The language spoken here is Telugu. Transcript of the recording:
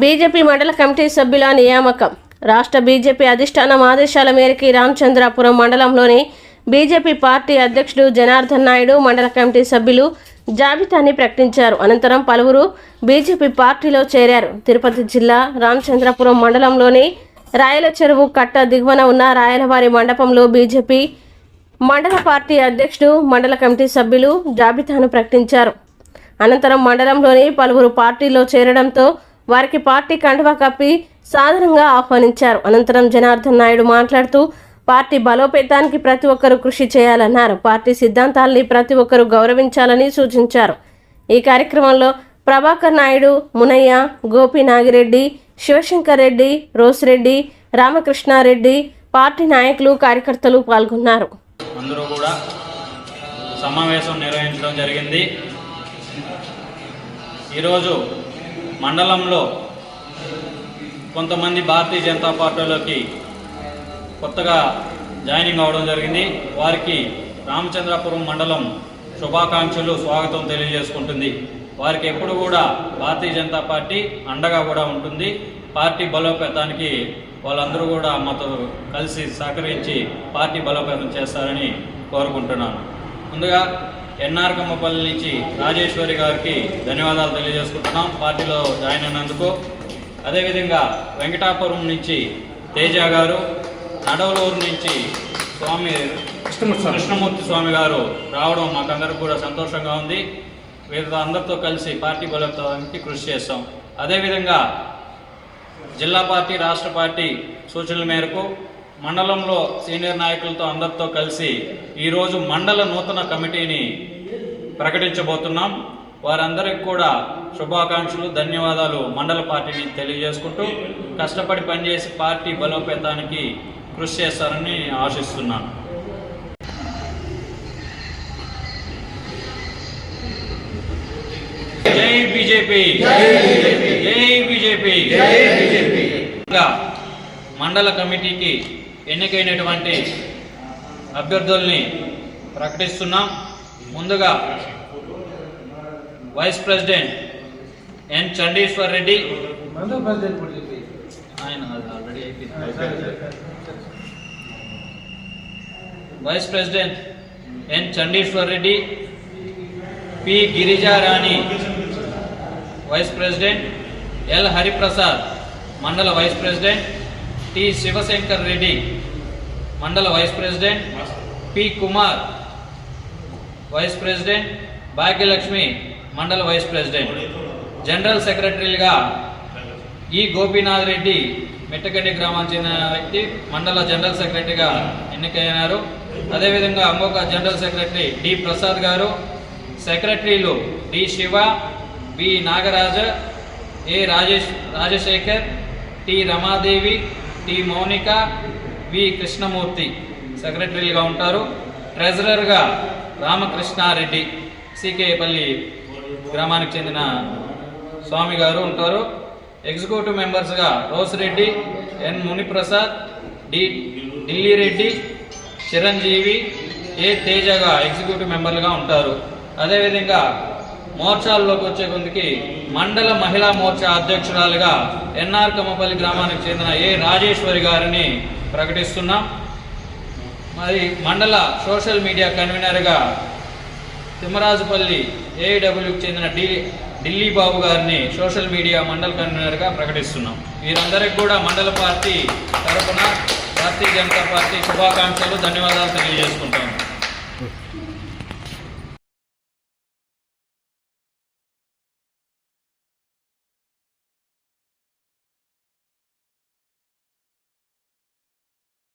బీజేపీ మండల కమిటీ సభ్యుల నియామకం. రాష్ట్ర బీజేపీ అధిష్టానం ఆదేశాల మేరకు రామచంద్రాపురం మండలంలోని బీజేపీ పార్టీ అధ్యక్షుడు జనార్దన్ నాయుడు మండల కమిటీ సభ్యులు జాబితాని ప్రకటించారు. అనంతరం పలువురు బీజేపీ పార్టీలో చేరారు. తిరుపతి జిల్లా రామచంద్రపురం మండలంలోని రాయల చెరువు కట్ట దిగువన ఉన్న రాయలవారి మండపంలో బీజేపీ మండల పార్టీ అధ్యక్షుడు మండల కమిటీ సభ్యులు జాబితాను ప్రకటించారు. అనంతరం మండలంలోని పలువురు పార్టీలో చేరడంతో వారికి పార్టీ కండువా కప్పి సాధారణంగా ఆహ్వానించారు. అనంతరం జనార్దన్ నాయుడు మాట్లాడుతూ పార్టీ బలోపేతానికి ప్రతి ఒక్కరూ కృషి చేయాలన్నారు. పార్టీ సిద్ధాంతాల్ని ప్రతి ఒక్కరూ గౌరవించాలని సూచించారు. ఈ కార్యక్రమంలో ప్రభాకర్ నాయుడు మునయ్య గోపి నాగిరెడ్డి శివశంకర్ రెడ్డి రోసిరెడ్డి రామకృష్ణారెడ్డి పార్టీ నాయకులు కార్యకర్తలు పాల్గొన్నారు. అందరూ కూడా సమావేశం నిర్వహించడం జరిగింది. ఈరోజు మండలంలో కొంతమంది భారతీయ జనతా పార్టీలోకి కొత్తగా జాయినింగ్ అవడం జరిగింది. వారికి రామచంద్రపురం మండలం శుభాకాంక్షలు స్వాగతం తెలియజేసుకుంటుంది. వారికి ఎప్పుడు కూడా భారతీయ జనతా పార్టీ అండగా కూడా ఉంటుంది. పార్టీ బలోపేతానికి వాళ్ళందరూ కూడా మాతో కలిసి సహకరించి పార్టీ బలోపేతం చేస్తారని కోరుకుంటున్నాను. ముందుగా ఎన్ఆర్ కమ్మపల్లి నుంచి రాజేశ్వరి గారికి ధన్యవాదాలు తెలియజేసుకుంటున్నాం. పార్టీలో జాయిన్ అయినందుకు. అదేవిధంగా వెంకటాపురం నుంచి తేజ గారు నడవలూరు నుంచి స్వామి కృష్ణమూర్తి స్వామి. గారు రావడం మాకందరికి కూడా సంతోషంగా ఉంది. వీరితో అందరితో కలిసి పార్టీ బలోపేతానికి కృషి చేస్తాం. అదేవిధంగా జిల్లా పార్టీ రాష్ట్ర పార్టీ సూచనల మేరకు మండలంలో సీనియర్ నాయకులతో అందరితో కలిసి ఈరోజు మండల నూతన కమిటీని ప్రకటించబోతున్నాం. వారందరికి కూడా శుభాకాంక్షలు ధన్యవాదాలు మండల పార్టీని తెలియజేసుకుంటూ కష్టపడి పనిచేసి పార్టీ బలోపేతానికి కృషి చేస్తారని ఆశిస్తున్నాను. జై బీజేపీ! జై బీజేపీ! మండల కమిటీకి ఎన్నికైనటువంటి అభ్యర్థుల్ని ప్రకటిస్తున్నాం. ముందుగా vice president N Chandishwar Reddy ఆయన already vice president N Chandishwar Reddy P Girijarani. Vice president L Hariprasad. Mandal vice president T Shivashankar Reddy mandal vice president P Kumar vice president Bhagyalakshmi mandal vice president. General సెక్రటరీలుగా ఈ గోపీనాథ్ రెడ్డి మెట్టగడ్డి గ్రామానికి చెందిన వ్యక్తి మండల జనరల్ సెక్రటరీగా ఎన్నికైనారు. అదేవిధంగా అమ్మోక జనరల్ సెక్రటరీ డి ప్రసాద్ గారు సెక్రటరీలు D Siva B Nagaraja A Rajesh Rajasekhar T Ramadevi T Mounika V Krishnamurthy సెక్రటరీలుగా ఉంటారు. ట్రెజరర్గా రామకృష్ణారెడ్డి సికేపల్లి గ్రామానికి చెందిన స్వామి గారు ఉంటారు. Executive మెంబర్స్గా Rosireddy N Muniprasad D Delhi Reddy Chiranjeevi A తేజగా executive మెంబర్లుగా ఉంటారు. అదేవిధంగా మోర్చాల్లోకి వచ్చే కొందికి మండల మహిళా మోర్చా అధ్యక్షురాలుగా ఎన్ఆర్ కమ్మపల్లి గ్రామానికి చెందిన ఏ రాజేశ్వరి గారిని ప్రకటిస్తున్నాం. మరి మండల సోషల్ మీడియా కన్వీనర్గా తిమ్మరాజుపల్లి ఏఈడబ్ల్యూకి చెందిన డి ఢిల్లీ బాబు గారిని సోషల్ మీడియా మండల కన్వీనర్గా ప్రకటిస్తున్నాం. వీరందరికీ కూడా మండల పార్టీ తరఫున భారతీయ జనతా పార్టీ శుభాకాంక్షలు ధన్యవాదాలు తెలియజేసుకుంటాము